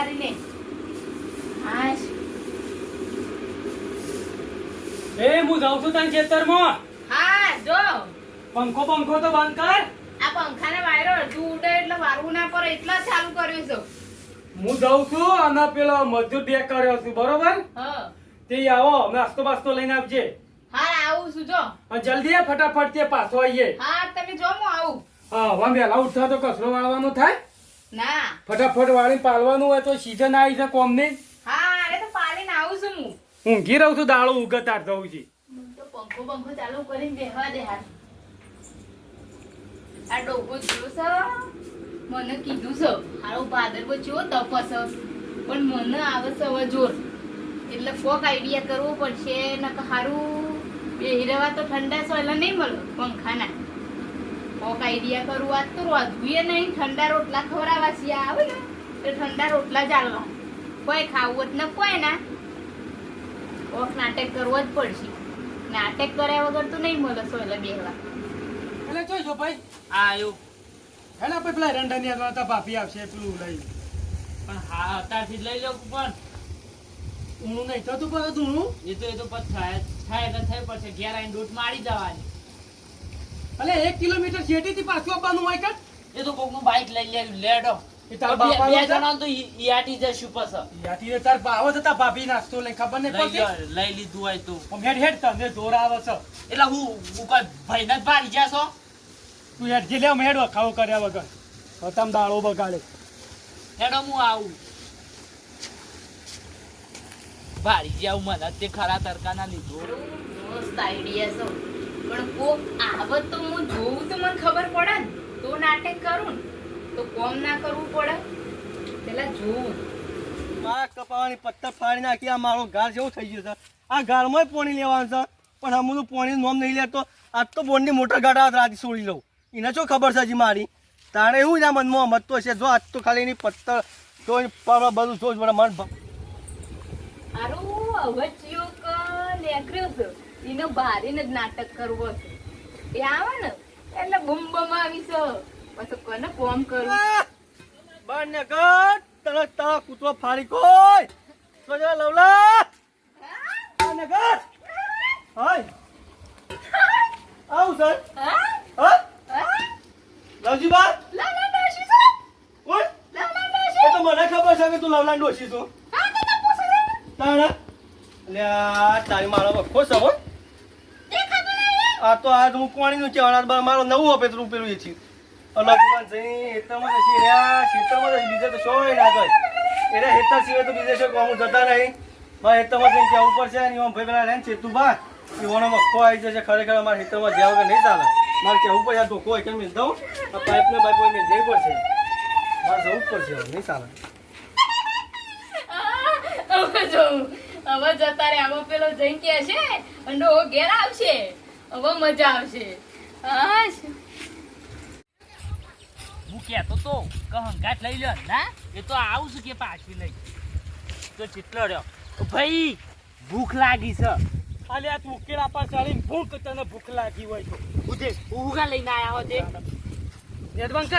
વારીને હાશ. એ હું જાઉં છું તારા ખેતરમાં. હા જો. પંખો પંખો તો બંધ કર. આ પંખાના વાયરો અડધું ઉડે એટલે વારવું ના પડે એટલા ચાલુ કર્યું છે. હું જાઉં છું અને પેલો મજૂર બે કર્યો છું બરોબર? હા. તે આવો અમે આસ્તો બાસ્તો લઈને આપજે હા આવું છું જો. જલ્દી આ ફટાફટ તે પાછો આવીએ. હા તમે જો હું આવું. હા વાંધે વહેલા ઉઠતા તો કચરો વાળવાનો થાય. ના. ફટાફટ વાળી પાલવાનું હોય તો સીઝન આવી છે કોમની? હા અરે તો પાડીને આવું છું હું. ઊંઘી રહું છું દાળો ઉગતાર જવું છે. તો પંખો પંખો ચાલુ કરીને બેહવા દે હાલ. આ ડોકો જોયો છે? મને કીધું છે હારો ભાદરવો બચ્યો તપસ પણ મને આવે છે હવે જોર. એટલે કોક આઈડિયા કરવો પડશે નક હારું. બેહી રહેવા તો ઠંડા સોયલા નહીં મળે પંખાના. કોક આઈડિયા કરવું આજ તો રોધવીએ નહીં ઠંડા રોટલા ખવડાવવા છીએ. આવે ને? તો ઠંડા રોટલા ચાલવા કોઈ ખાવું જ ન કોઈ ના. કોક નાટક કરવો જ પડશે. નાટક કર્યા વગર તો નહીં મળે સોયલા બેહવા. એટલે જોઈ છો ભાઈ આયો હેને પછી પેલા રંડાની આગળ હતા ભાભી આવશે પેલું લઈ. પણ હા અત્યારથી જ લઈ લો પણ. ઊણું નહીં થતું પણ ઊણું? એ તો એ તો પછી થાય થાય તો થઈ પડશે ઘેર આવીને દૂધ મારી જવાની. એટલે એક કિલોમીટર શેટીથી પાછું આવવાનું હોય કે? એ તો કોકનું બાઇક લઈ લે લેડો. એ તાર બાપા બે જણા તો ઈયાટી જશું પછી યાથી તાર ભાવ હતા ભાભી નાસ્તો લઈ ખબર ને પડતી? લઈ લીધું હોય તો. હેડ હેડ તને જોર આવે છે. એટલે હું હું કોઈ ભાઈને જ ભારી જાશો તું હેડ જે લે આમ ખાવ કર્યા વગર. તમ દાળો બગાડે. હેડો હું આવું. ભારી જાવ મને તે ખરા તડકાના લીધો. મસ્ત આઈડિયા છે. પણ કોક આવત તો હું જોઉં તો મને ખબર પડે ને. તો નાટક કરું ને તો કોમ ના કરવું પડે. પેલા જોઉં. મારા કપાવાની પત્તર ફાડી નાખી આ મારો ગાર જેવું થઈ ગયું છે. આ ગારમાં પોણી લેવાનું છે. પણ હમું પોણી નોમ નહીં લેતો. આજ તો બોનની મોટર ગાડા રાત છોડી લઉં. એને શું ખબર છે હજી મારી? તારે એવું ના મનમાં મતતો છે. જો આજ તો ખાલી એની પત્તર તો બધું જોઈ મને મન ભ- હારું અવચ્યો કે છે. એનો ભારીને જ નાટક કરવો છે. એ આવે ને એટલે બૂમ બમ આવી છે. પછી કોને કોમ કરું? બને ગટ તરત તારા કૂતરો ફાડી કોઈ. તો લવલા બને ગટ હાય. આવ સર હા? હા? લવજી બા ડોશી છે? કોણ? લા, લા, ડોશી? તો મને ખબર છે કે તું લવલા ડોશી છું. હા, તો તો પૂછો તાણા? અલ્યા તારી મારો વખો નહીં. આ તો આજ હું કોણીનું કહેવાના મારો નવું અપેતરું પેલું એ છે અલગ દુકાન જઈ હેતરમાં રહ્યા ખેતરમાં જઈ બીજે તો શોય ના જાય એને હેતર સિવાય તો બીજે શું કોમું જતા નહીં. મારે હેતરમાં જઈને કહેવું પડશે અને એમાં ભાઈ પેલા રહે ને ચેતું બા એવાનો મખો આવી જશે. ખરેખર અમારે હેતરમાં જ્યાં વગર નહીં ચાલે. મારે કહેવું પડશે, આ ધોકો એક મેં દઉં આ પાઇપને હોય, મેં જઈ પડશે. મારે જવું પડશે હવે, નહીં ચાલે. હવે જોઉં. હવે જતા રે આમાં પેલો જઈને કે છે અને ઘેર આવશે. હવે મજા આવશે. હાશ. હું કહેતો તો કહંકાટ લઈ લ્યો ના. એ તો આવું છું કે પાછી લઈ. તો ચિતલો રહ્યો. ભાઈ ભૂખ લાગી છે. અલ્યા તું ઉકેલા પર ચાલીને ભૂખ તને ભૂખ લાગી હોય તો. ઉધે ઉગા લઈને આયા હો તે નેદવંગ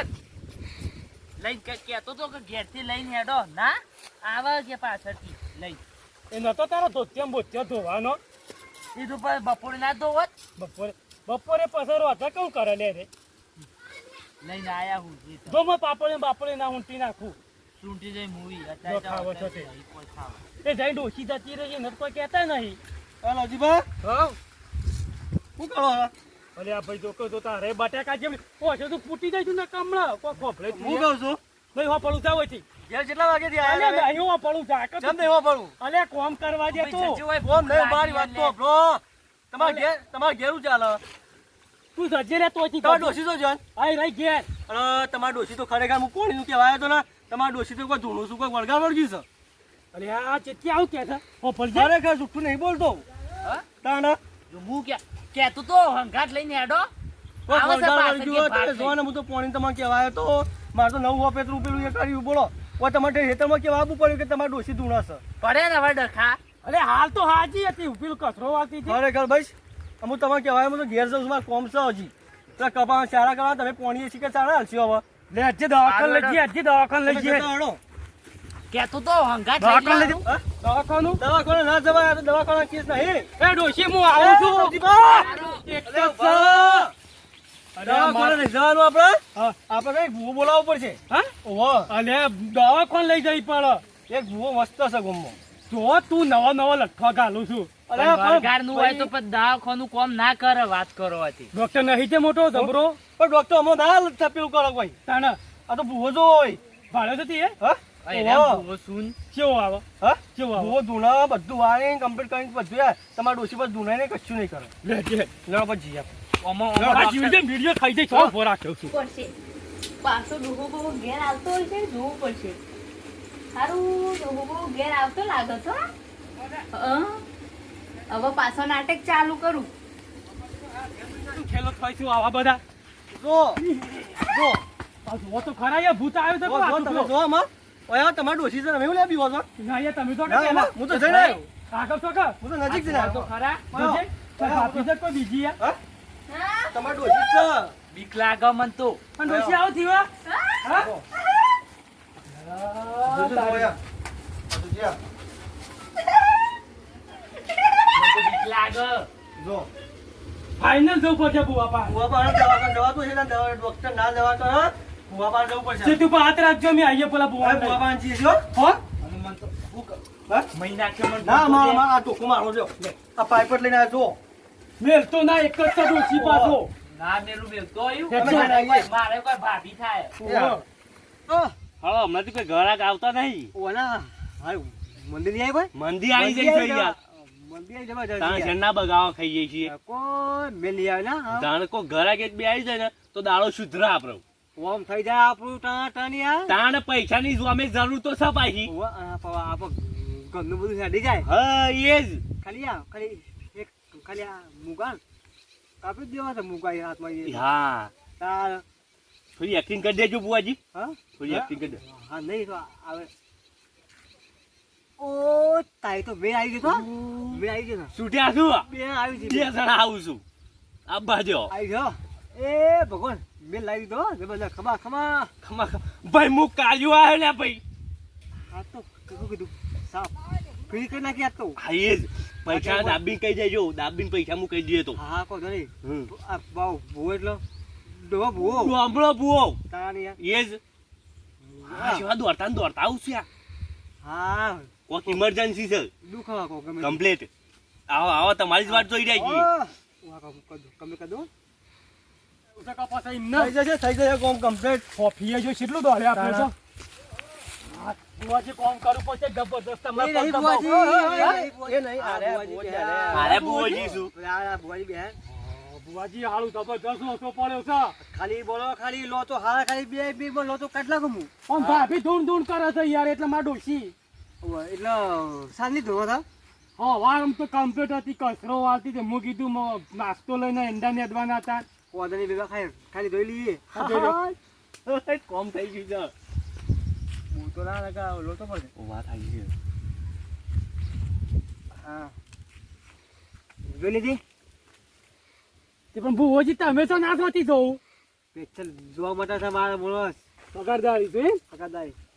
લઈને કે કહેતો તો કે ઘેરથી લઈને હેડો. ના આવે કે પાછળથી લઈ. એ નતો તારો ધોત્યમ બોત્યો ધોવાનો? એ તો બપોરે ના ધોવત? બપોરે બપોરે પસારો હતા કેવું કરે લે રે? લઈને આયા હું. જો મેં પાપડે બાપડે ના ઊંટી નાખું. સૂંટી જઈ મૂવી જો ખાવો છો તે. અત્યારે એ જઈ ડોસી જતી રહી ને કોઈ કહેતા નહીં. હાલો જીબા હા. શું કરો હવે? અલે આ ભાઈ જોકો તો તારે બટાકા જેમ ઓછો તું ફૂટી જાય તું ને કમળા. કોઈ ખોફળે હું કહું છું? નહીં હો પડું કેટલા આયા તમે? નહીં પડું પડું? અલે કોમ કરવા દે તું ફોન મારી વાત તો બ્રો તમારે ઘેર તમારે ઘેરું ચાલે? તું રે તો તમારે ડોસી તો જાન આઈ રહી ઘેર. અરે તમારે ડોસી તો ખરેખર હું કોણીનું કહેવાય તો ને? તમારે ડોસી તો કોઈ ધૂણું શું કોઈ વળગા વળગી છે. અલે આ ચેતી આવું કે છે? હો પડ ખરેખર જુઠ્ઠું નહીં બોલતો હા? તાના જો હું કે તો હંગાટ લઈને હેડો. આવે છે વળગા કે ભાગ હું તો પોણી તમારે કહેવાય તો. મારે તો નવું અપેતરું પેલું એ કર્યું બોલો. કોઈ તમારે ખેતરમાં કેવા આપવું પડ્યું કે તમારે ડોસી ધૂણાશે પડે ને હવે ડખા. અરે હાલ તો હાજી હતી પેલું કચરો વાળતી હતી. ખરેખર ભાઈ અમુક તમારે કહેવાય હું તો ઘેર જાઉં મારે કોમ છે હજી. પેલા કપા સારા કરવા તમે પોણીએ કે સારા હાલશો હવે? લે હજી દવાખાને લઈ જઈએ હજી દવાખાને લઈ જઈએ. કેતો તો હંગા દવાખાને લઈ લઈ લો. જાઓ. દવાખાનું ના જવાય દવાખાના કેસ નહીં. એ ડોશી હું આવું છું. એક જ અરે છે. બા. અરે દવાખાને માર- લઈ જવાનું આપણે હા. આપણે કઈ ભૂવો બોલાવવો પડશે? હા? ઓહો. અલે દવાખાને લઈ જઈ પડે એક ભૂવો મસ્ત છે ગમમાં જો તું નવા નવા લઠવા ઘાલું છું. અરે પણ પણ વરગાડનું હોય તો પણ દવાખાનું કોમ ના કરે વાત કરો હતી ડોક્ટર નહીં તે મોટો જબરો. પણ ડોક્ટર અમો ના પેલું કરો કોઈ. તાણે. આ તો ભૂવો જો હોય. ભાડે જતી એ હા. કેવો આવે? હા? કેવો આવે? ભૂવો ધૂણા બધું વાળી કમ્પ્લીટ કરીને બધું યાર. તમારા ડોશી પર ધૂણાઈ ને કશું નહીં કરે. લે લે. ના પછી ઓમો- આ ઓમો જીવજે ખાઈ જઈ છો ફોર છું. પડશે. પાછો ડોહો બહુ ઘેર આવતો હોય છે જોવું પડશે. સારું ડોહો બહુ ઘેર આવતો લાગે છો હવે પાછો નાટક ચાલુ કરું. ખેલો થાય છું આવા બધા? જો જો. આ તો ખરા યાર ભૂત આવ્યો તો જો, તમે જો આમાં. ઓય તમારા ડોશી છે તમે એવું લે બીવો ના યાર તમે તો ના, હું તો જઈને આવ્યો. આગળ તો કર. હું તો નજીક જઈને તો ખરા. જોજે, તો છે કોઈ બીજી યાર? તમારા ડોશી છે? બીક લાગે મન તો. પણ ડોશી આવો થયો હા? જો, જો, જો. જો. બીક લાગે. જો. ફાઇનલ જવું પડશે બુવા પા ભૂવા પાસે દવાખાને છે ને ડોક્ટર ના દવા કરે ભૂવા જવું પડશે. તું હાથ રાખજો મેં આવીએ પેલા બુવા ભૂવા પાસે જઈએ હો? અને મન તો ભૂખ હા? મહિના કે મન ના મારો આ ટોકું મારો જો. આ પાઇપ લઈને આવ્યો જો મેલ તો ના એક જ છે ડોશી પાછો. ના મેલું મેલતો મારે કોઈ- મારે કોઈ ભાભી થાય. હા હમણાં તો કોઈ ઘરાક આવતા નહીં. ઓના હા મંદિર આવી જઈ યાર મંદિર આવી ના ને તો ઓમ થઈ તાણ પૈસાની જો અમે જરૂર તો પવા ઘરનું બધું હેડી જાય. હા એ જ. ખાલી આ ખાલી ખાલી આ મુગા કાપી દેવા છે મુગા એ હાથમાં. હા. તાર. થોડી એક્ટિંગ કરી દેજો બુઆજી. હા? થોડી એક્ટિંગ કરી દે. હા નહીં તો આવે. ઓ તાઈ તો મેં આવી ગયો બે આવી ગયો છૂટ્યા છું બે આવી છે બે બે. જણા આવું છું. આબા જો. આવી ગયો. એ ભગવાન મેં લાવી દો જબરદસ્ત ખમા ખમા. ખમા ખમા. ભાઈ મુક કાજુ આવ્યો ને ભાઈ. આ તો શું કીધું? સાફ ફ્રી કરી નાખી આ તો હા એ જ. પૈસા દાબીને કહી દેજો દાબીને પૈસા હું કહી દઈએ તો. હા કો કોઈ આ બાવ ભૂવો એટલે? ડો ભૂવો? સાંભળો આંબળો તાણી યાર. એ જ. હા. સેવા દોડતા ને દોડતા આવું છું હા. કોક ઇમરજન્સી છે. દુખાવા કો ગમે કમ્પ્લીટ આવો આવો તમારી જ વાત જોઈ રહી છે ઓહ! કદો કમ- કમ- કમ કરી દો. ઉસકા પાછા એમને થઈ જશે થઈ જશે કોમ કમ્પ્લીટ કોફીએ જો કેટલું દોડે આપણે કોમ કરવું પડશે જબરદસ્ત તમારે નહીં, એ શું? બુવાજી જબરદસ્ત લોચો પડ્યો છે. ખાલી બોલો ખાલી લો તો હારા ખાલી બે બે લો તો કેટલા ગમું ભાભી ધૂન ધૂન કરે છે યાર એટલે ડોશી. એટલે સાંજની ધોવા હતા? હા વાર આમ તો કમ્પ્લીટ હતી કચરો વાળતી કીધું મ- નાસ્તો લઈને ઈંડા નેદવાના હતા. કોદની ભેગા ખાઈ ખાલી ધોઈ લઈએ. કોમ થઈ ગયું બહુ તો ના લગા લો તો વાત આવી છે. હા. જોઈ લીધી? તે પણ બુવાજી તમે તો ના થતી જવું પેચલ જોવા માટે છે મારા પગારદારી છે એમ?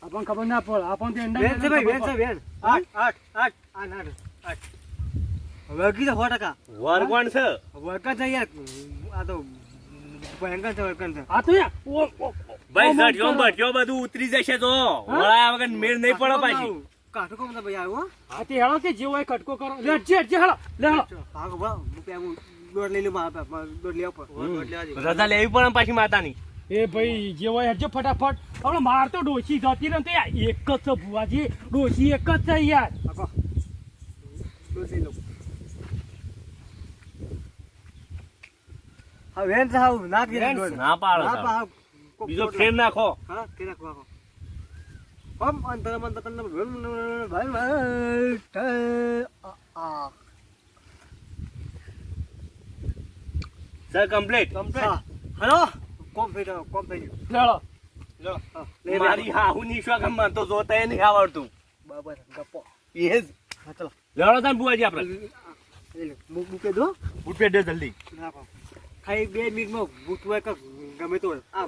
આપણને ખબર ના પડે આપણને તો ઈંડા છે ભાઈ બેન છે નેદવાની બેન આઠ આઠ આઠ. આઠ આઠ. આઠ વળગી તો સો ટકા. વર છે. વળકા છે યાર આ તો ભયંકર છે વળકર છે આ તો યાર ઓ, ઓ, ઓ, ભાઈ સર જો બટ જો બધું ઉતરી જશે તો. વળાયા વગર મેળ નહીં પડે પાછી. કાઠું કોમ ભાઈ આવ્યો હા. તે હેળો કે જે હોય કટકો કરો. લે જે જે હેળો લે હેળો. ભાગ ભાગ હું પેલું દોડ લઈ લઉં મારા દોડ લેવા પર દોડ લેવા દે. રજા લેવી પડે પાછી માતાની. એ ભાઈ જે હોય હજો ફટાફટ. હવે માર તો ડોશી જતી ને તો એક જ છે ભુવાજી. ડોસી એક જ છે યાર. ભાગો. દોડ લઈ લઉં. હા વેન છે ના દોડ. ના પાડો. બીજો. ફેર નાખો. હા કે નાખો નાખો. ઓમ અંતર મંતર તન્ન ભાઈ ભાઈ આ, આ. સર કમ્પ્લીટ હા. હલો? કોમ થઈ ગયો કોમ થઈ હા, હું લે. મારી હાહુ ની શોખ તો જોતા નહીં આવડતું. બરાબર ગપ્પો. એ જ હા ચલો. લડો તાન બુઆજી આપણે. મૂક મૂકે દો. ઉઠે દે જલ્દી. ખાલી બે મિનિટમાં કે ગમે તો આ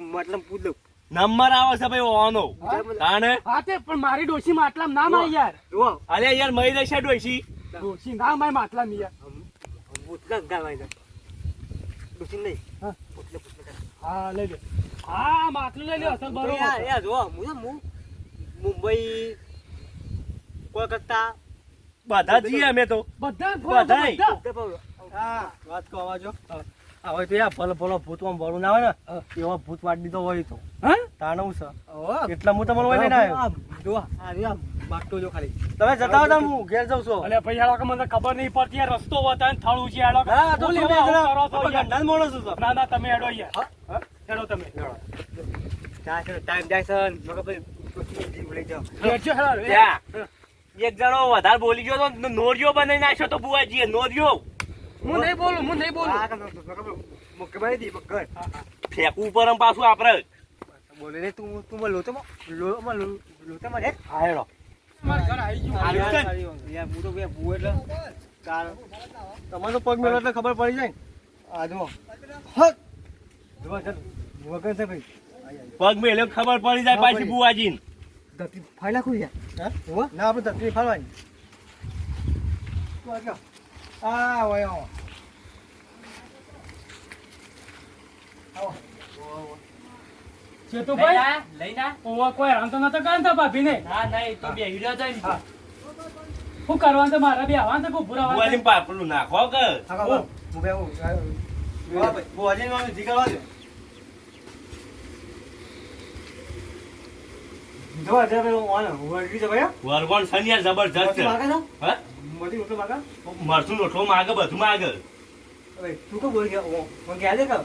મતલબ પૂછ નંબર આવે છે ભાઈ ઓનો. હા? તાણે હા તે પણ મારી ડોશી માટલા ના માય યાર. જો અરે યાર મરી દેશે ડોશી. ડોશી ના માય માટલામાં યાર. ભૂતના ગાવાય છે. ડોશી નહીં. હા. લઈ લે. હા માટલું લઈ લે અસલ બરો યાર યાર જો હું મુંબઈ કોલકાતા. બધા જઈએ અમે તો. બધા. બધા. હા. વાત કહો આવાજો હા. હવે તો યાર ભલે ભલો ભૂતમાં ભરું ના હોય ને એવા ભૂત વાટ દીધો હોય તો. હા? તાણું છે? એટલા હું તમને લઈને આવ્યો. જો આ બાટો જો ખાલી. તમે જતા હતા હું ઘેર જાઉં છું. અને ભાઈ આ લોકો મને ખબર નહીં પડતી રસ્તો બતાવે ને થળું છે આ હા તો આવું કરો છો ના ના તમે હેડો યાર હા? હા? હેડો તમે. છે ટાઈમ જાય છે મગર ભાઈ લઈ જાઓ હેડજો, હેડો. એક જણો વધારે બોલી ગયો તો નોરિયો બનાવી નાખ્યો તો બુઆજીએ નોરિયો હું નહીં બોલું હું નહીં બોલું. હા તો મગર મુકે ભાઈ દી મગર ફેંકવું પર પાછું આપણે. બોલે રે તું તું બોલ લોતો લો માં લોતો માં રે. હા હેડો. મારું ઘર આવી ગયું. યાર હું તો બે ભૂ એટલે કાર તમારો પગ મેલો એટલે ખબર પડી જાય ને. હક જો ચાલ વગર છે ભાઈ. પગ મેલો ખબર પડી જાય પાછી બુઆજીને ધરતી ફાઈ નાખું યાર હા? ના આપણે ધરતી ફાડવાની. આવો આવો ચેતુભાઈ લઈ ના ઓવા કોઈ હેરાન તો નતો કરતા તો ભાભીને ના ના એ તો બે હીરો તો હા. કરવાનું તો મારે બી આવવાનું તો રહેવાનું બુઆજીને પાપડું નાખો કે હા બે હું બોજે નો જીગરવા દે જો આજે પેલો ઓન વળગી છે ભાઈ વરવણ છે ને જબરજસ્ત છે હા? મોટી મોટી માગા? મરસું લોઠો માગે બધું માગે. તું કો બોલ ગયો? ગયા દે કા?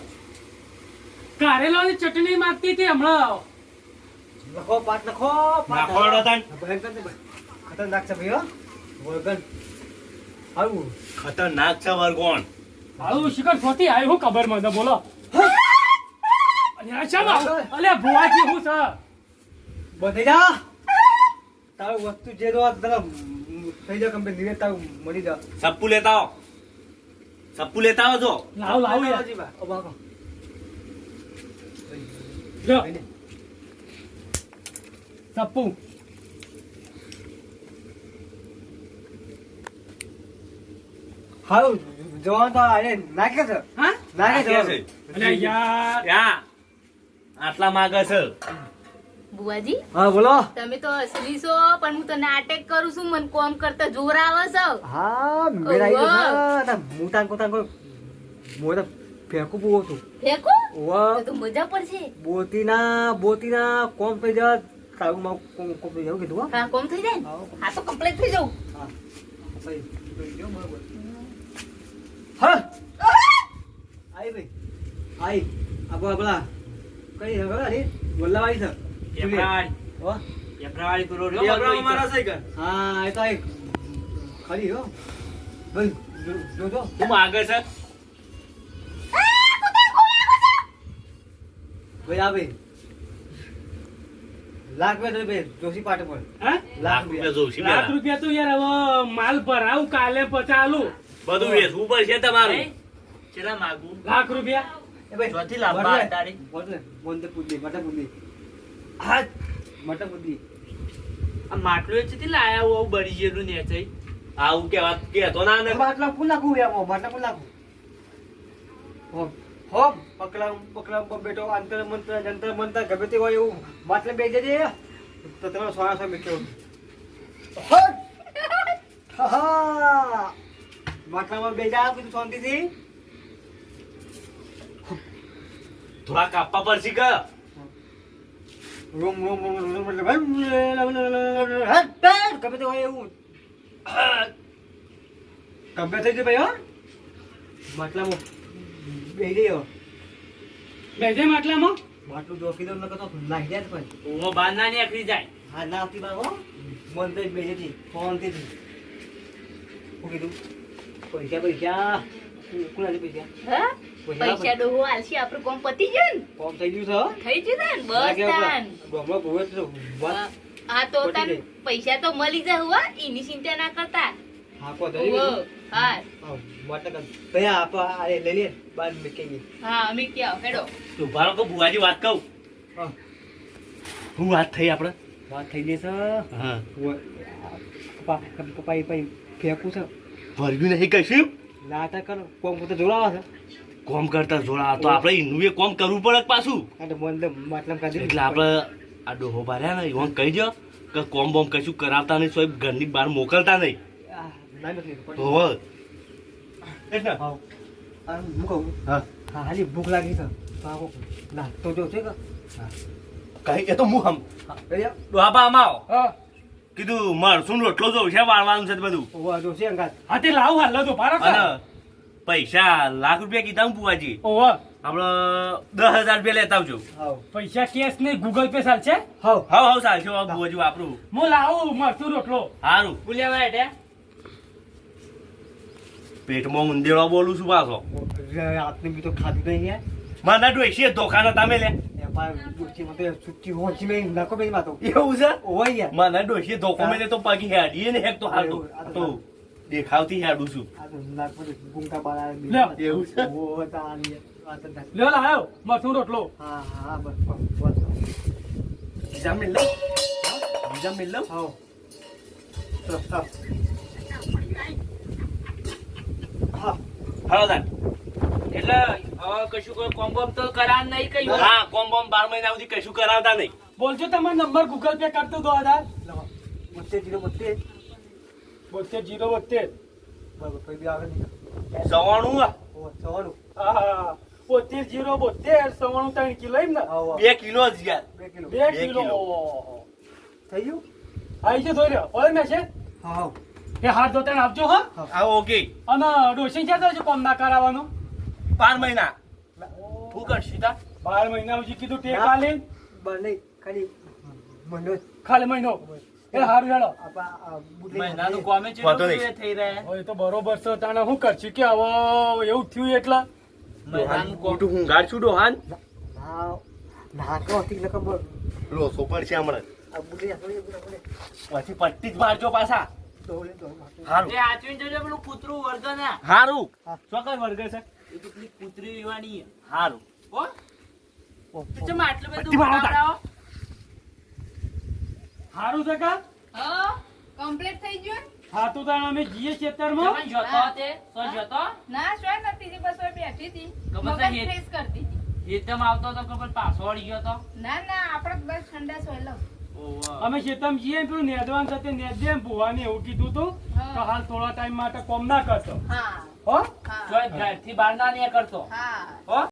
કારેલાની ચટણી માંગતી હતી હમણાં. લખો પાટ લખો પાટ. લખો તાન. ખતરનાક છે ભાઈ હો. વળગન આવું ખતરનાક છે વર્ગોન આવું શિખર ફોતી આવી હું કબરમાં બોલો. અરે આ શામાં ભુવાજી હું છે? બધે જા. તારું વસ્તુ જે દો તને થઈ જા કંપની લેતા મળી જા. સપ્પુ લેતા આવો. સપ્પુ લેતા આવો જો. લાવ લાવ યાર. ઓ બાકો. લ્યો સપ્પુ. હાઉ જવાન તો અરે નાખે છે. હા? નાખે છે. અલે યાર. યા આટલા માગે છે. બુઆજી હા બોલો. તમે તો અસલી છો પણ હું તને અટેક કરું છું મને કોમ કરતા જોર આવે છે. હા મેરા આવી ગયો છે. મોટા કોતા કો મોટા ફેંકું બહુ હતું. ફેંકો? ઓવા તો તો મજા પડશે. બોતીના બોતીના કોમ પે જા તારું માં કોમ કોમ પે જાવ કીધું હા? કોમ થઈ જાય હા તો કમ્પ્લીટ થઈ જાઉં. હા. ભાઈ જો બરાબર હા. આઈ ભાઈ. આઈ આબો આબલા કઈ હવે અરે વલ્લાવાઈ છે. હા? ખરી હો ભાઈ જો જો જો શું માગે છે? ભાઈ આ ભાઈ. લાખ રૂપિયા ભાઈ જોશી પાટે પર. હા? લાખ રૂપિયા. જોઉં લાખ રૂપિયા તો યાર હવે માલ ભરાવું કાલે પચાલું બધું વેચવું પડશે તમારું. માગું? લાખ રૂપિયા. એ ભાઈ ચોથી લાભ અટાડી. બોલે બોલે પુદ્દી મટા પુદ્દી હા મટા પુદ્દી આ માટલું એ છે લાયા આવું બળી ગયેલું ને છે આવું કેવા કેતો ના ને. માટલા ફૂલ નાખું યાર મો માટલા ફૂલ નાખું. હો હો પકલા પકલા બેટો અંતર મંત્ર જંતર મંતર ગમે તે હોય એવું. માટલે બે જજે તો તમે સોના સો મીઠો હા માટલામાં બેજા કીધું શાંતિથી. થોડા કાપવા પડશે કે? રૂમ રૂમ રૂમ રૂમ એટલે ભાઈ ગમે તે હોય એવું. ગમે થઈ ગયું ભાઈ હો. માટલામાં બે જઈએ બેજે માટલામાં? માટલું ડોકી દઉં નકર તો નાખી જાય જ પણ ઓ બહાર ના નીકળી જાય. હા ના આવતી બાર હો. મન તો બે જતી ફોનથી થી શું કીધું પૈસા પૈસા. આલે પૈસા? હા? પૈસા ડોહો આલસી આપણું કોમ પતી ગયું ને? કોમ થઈ ગયું છે? થઈ ગયું ને? બસ તાન. ગામમાં બહુ જ વાત હા તો તાન પૈસા તો મળી જાય હુઆ એની ચિંતા ના કરતા. હા કો તો ઓહો, હા હા કર. ભૈયા આપ આ લઈ લે બાર મેં કહી હા અમે ક્યાં હેડો. તું ભારો કે બુઆજી વાત કહું? હા. હું વાત થઈ આપણે? વાત થઈ ગઈ છે? હા. પપ્પા પપ્પા એ પછી ફેંકું છે. વર્ગ્યું નહીં કશું? નાટક કરો. કોમ તો જોડાવા છે. કોમ કરતા જોડા તો આપણે એનું એ કોમ કરવું પડે પાછું? મતલબ કાઢી એટલે આપણે આ ડોહો બાર્યા ને એવું કહી દો કે કોમ બોમ કશું કરાવતા નહીં સોય ઘરની બહાર મોકલતા નહીં. તો એટલે હા. કહું? હા. હાલી ભૂખ લાગી છે. તો આવો ના તો જો છે કે? કઈ એ તો હું હમ. ડોહા આમાં આવો. હા. કીધું મરસું રોટલો જો છે વાળવાનું છે બધું. જો છે અંગાત. હા તે લાવ હાલ તો. અને પૈસા લાખ રૂપિયા કીધા હું બુવાજી ઓહો. આપણે દસ હજાર રૂપિયા લેતા આવજો. પૈસા કેશ નહીં ગૂગલ પે ચાલશે? હાવ. હાવ હાવ ચાલશે બુવાજી વાપરું. હું લાવું મરચું રોટલો. સારું બોલ્યા ભાઈ એટલે પેટમાં મુંદેડો બોલું છું પાછો. રાતનું બી તો ખાધું નહીં યાર. મને ડોઈશી ધોકાનો તમે લે. એવું છે? મને ડોઈશી ધોકો મેલે તો પગી હેડીએ ને હેક તો હાલતો. તો- તો. દેખાવથી હેડું છું. આ તો નાક પર ગુંગા બાળા લે, એવું છે? ઓવા તાણી. આ તો નાક- લ્યો લાયો. મરચું રોટલો. હા હા બસ બસ બીજા મિલ બીજા મિલ હા. હા એટલે હવે કશું કોમ્બોમ કોમ તો કરા નહીં કઈ હા? કોમ્બોમ બાર મહિના સુધી કશું કરાવતા નહીં. બોલજો તમારો નંબર ગૂગલ પે કરતો દો આધાર બત્તે જીરો બોતેર બોતેર જીરો બોતેર. બરાબર આવે સવાણું સવાનું હા બોતેર જીરો બોતેર સવાણું ત્રણ કિલો એમ ને? બે કિલો જ યાર. બે કિલો. બે કિલો. થઈ ગયું? આવી છે ધોઈ રહ્યો ઓય મેં છે? હા એ હાથ ધોતા આપજો હા. હા. ઓકે. અને ડોસી ક્યાં જશે કોમ ના કરાવવાનું? બાર મહિના. હું કરશું તા બાર મહિના સુધી કીધું ટેક ના. આલી. બસ ખાલી મહિનો ખાલી મહિનો. એ હારું હેડો. આપા આ બુટલી મહિનાનું કોમે છે થઈ રહ્યા તો બરોબર છે તાણે શું કરશું કે હવે એવું થયું એટલે? મહિનાનું કોમ હું ગાડ છું ડોહાન? ના ના કહો ઠીક ન ખબર. હમણાં. આ બુટલી આ થોડી બુટલી આપણે. પછી પટ્ટી જ મારજો પાછા. હારું. કૂતરું વર્ગ ના. હારું. ચોક્કસ ચોકર છે? એ કેટલી કૂતરી હારું. ઓ, આટલું બધું પટ્ટી મારો તાર. ઉડાડાવો? સારું છે કા? હા કમ્પ્લીટ થઈ ગયું? હા તો તાણ અમે જઈએ ખેતરમાં. જોતો તે? તો જોતો? ના શું નથી જી બસ બેઠી હતી. ગમે ફ્રેશ કરતી હતી. એકદમ આવતો તો કબર પાછો અડી ગયો તો? ના ના આપણે બસ ઠંડા સોય લઉં અમે ખેતમ જઈએ ને પેલું નેદવાન સાથે નેદે ભુવાને એવું કીધું તું તો હાલ થોડા ટાઈમ માટે કોમ ના કરતો. હા. હો? ઘરથી બહાર ના નીકળતો. હા. હો?